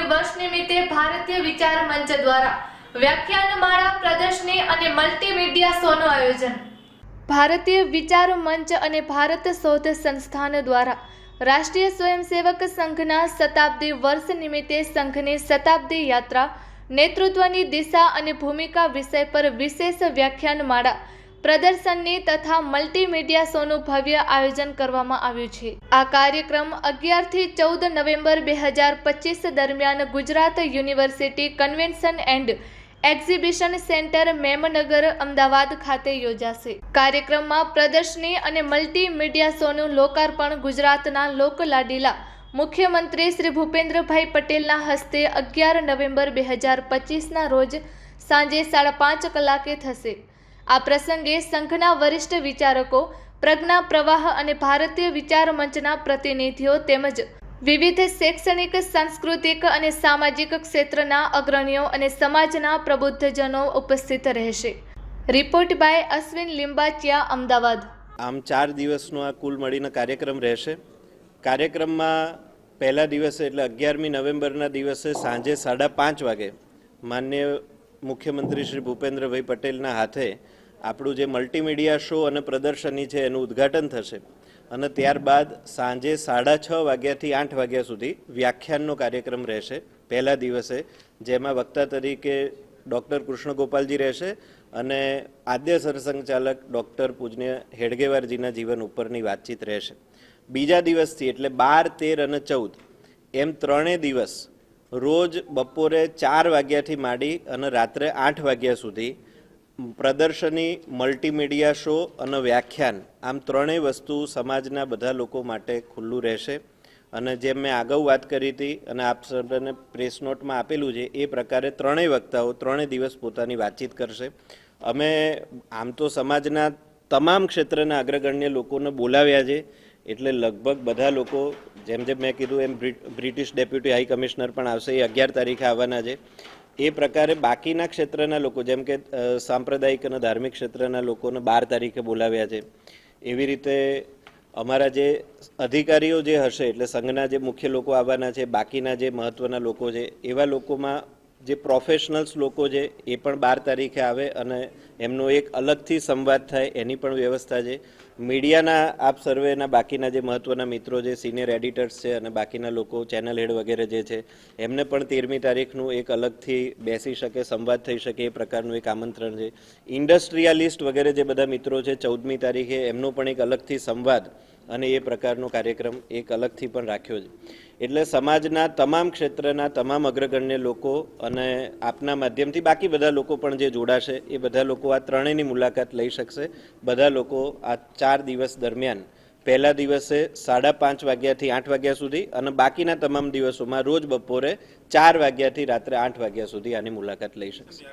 નિમિત્તે ભારતીય વિચાર મંચ દ્વારા વ્યાખ્યાનમાળા પ્રદર્શની અને મલ્ટીમીડિયા શોનું આયોજન. ભારતીય વિચાર મંચ અને ભારત શોધ સંસ્થાન દ્વારા રાષ્ટ્રીય સ્વયંસેવક સંઘના શતાબ્દી વર્ષ નિમિત્તે સંઘની શતાબ્દી યાત્રા નેતૃત્વની દિશા અને ભૂમિકા વિષય પર વિશેષ વ્યાખ્યાનમાળા પ્રદર્શનની તથા મલ્ટીમીડિયા શોનું ભવ્ય આયોજન કરવામાં આવ્યું છે. આ કાર્યક્રમ અગિયારથી ચૌદ નવેમ્બર બે હજાર પચીસ દરમિયાન Gujarat university convention and exhibition centre Memnagar, Ahmedabad ખાતે યોજાશે. કાર્યક્રમમાં પ્રદર્શની અને મલ્ટીમીડિયા શોનું લોકાર્પણ ગુજરાતના લોકલાડીલા મુખ્યમંત્રી શ્રી ભૂપેન્દ્રભાઈ પટેલના હસ્તે અગિયાર નવેમ્બર બે હજાર પચીસના રોજ સાંજે સાડા પાંચ કલાકે થશે. આ પ્રસંગે સંઘના વરિષ્ઠ વિચારકો, પ્રજ્ઞા પ્રવાહ અને ભારતીય વિચાર મંચના પ્રતિનિધિઓ તેમજ વિવિધ શૈક્ષણિક, સાંસ્કૃતિક અને સામાજિક ક્ષેત્રના અગ્રણીઓ અને સમાજના પ્રબુદ્ધજનો ઉપસ્થિત રહેશે. Report by Ashwin Limbachiya, Ahmedabad. આમ ચાર દિવસનો આ કુલ મળીને કાર્યક્રમ રહેશે. કાર્યક્રમમાં પહેલા દિવસે એટલે અગિયારમી નવેમ્બરના દિવસે સાંજે સાડા પાંચ વાગે માન્ય મુખ્યમંત્રી શ્રી ભૂપેન્દ્રભાઈ પટેલના હાથે આપણું જે મલ્ટીમીડિયા શો અને પ્રદર્શની છે એનું ઉદ્ઘાટન થશે. અને ત્યારબાદ સાંજે સાડા છ વાગ્યાથી આઠ વાગ્યા સુધી વ્યાખ્યાનનો કાર્યક્રમ રહેશે. પહેલા દિવસે જેમાં વક્તા તરીકે ડૉક્ટર કૃષ્ણગોપાલજી રહેશે અને આદ્ય સરસંઘચાલક ડૉક્ટર પૂજ્ય હેડગેવારજીના જીવન ઉપરની વાતચીત રહેશે. બીજા દિવસથી એટલે બાર, તેર અને ચૌદ એમ ત્રણેય દિવસ રોજ બપોરે ચાર વાગ્યાથી માંડી અને રાત્રે આઠ વાગ્યા સુધી પ્રદર્શની મલ્ટીમીડિયા શો અને વ્યાખ્યાન, આમ ત્રણેય વસ્તુ સમાજના બધા લોકો માટે ખુલ્લું રહેશે. અને જેમ મેં અગાઉ વાત કરી હતી અને આપ સર્વને પ્રેસ નોટમાં આપેલું છે, એ પ્રકારે ત્રણેય વક્તાઓ ત્રણેય દિવસ પોતાની વાતચીત કરશે. અમે આમ તો સમાજના તમામ ક્ષેત્રના અગ્રગણ્ય લોકોને બોલાવ્યા છે, એટલે લગભગ બધા લોકો જેમ જેમ મેં કીધું એમ બ્રિટિશ ડેપ્યુટી હાઈ કમિશનર પણ આવશે એ અગિયાર તારીખે આવવાના છે. એ પ્રકારે બાકીના ક્ષેત્રના લોકો, જેમ કે સાંપ્રદાયિક અને ધાર્મિક ક્ષેત્રના લોકોને બાર તારીખે બોલાવ્યા છે. એવી રીતે અમારા જે અધિકારીઓ જે હશે, એટલે સંઘના જે મુખ્ય લોકો આવવાના છે, બાકીના જે મહત્ત્વના લોકો છે, એવા લોકોમાં જે પ્રોફેશનલ્સ લોકો છે, એ પણ બાર તારીખે આવે અને એમનો એક અલગથી સંવાદ થાય, એની પણ વ્યવસ્થા છે. મીડિયાના, આપ સર્વેના બાકીના જે મહત્ત્વના મિત્રો છે સિનિયર એડિટર્સ છે અને બાકીના લોકો ચેનલ હેડ વગેરે જે છે, એમને પણ તેરમી તારીખનું એક અલગથી બેસી શકે, સંવાદ થઈ શકે એ પ્રકારનું એક આમંત્રણ છે. ઇન્ડસ્ટ્રીયાલિસ્ટ વગેરે જે બધા મિત્રો છે, ચૌદમી તારીખે એમનો પણ એક અલગથી સંવાદ અને એ પ્રકારનો કાર્યક્રમ એક અલગથી પણ રાખ્યો છે. એટલે સમાજના તમામ ક્ષેત્રના તમામ અગ્રગણ્ય લોકો અને આપના માધ્યમથી બાકી બધા લોકો પણ જે જોડાશે, એ બધા લોકો આ ત્રણેયની મુલાકાત લઈ શકશે. બધા લોકો આ ચાર દિવસ દરમિયાન, પહેલા દિવસે સાડા પાંચ વાગ્યાથી આઠ વાગ્યા સુધી અને બાકીના તમામ દિવસોમાં રોજ બપોરે ચાર વાગ્યાથી રાત્રે આઠ વાગ્યા સુધી આની મુલાકાત લઈ શકશે.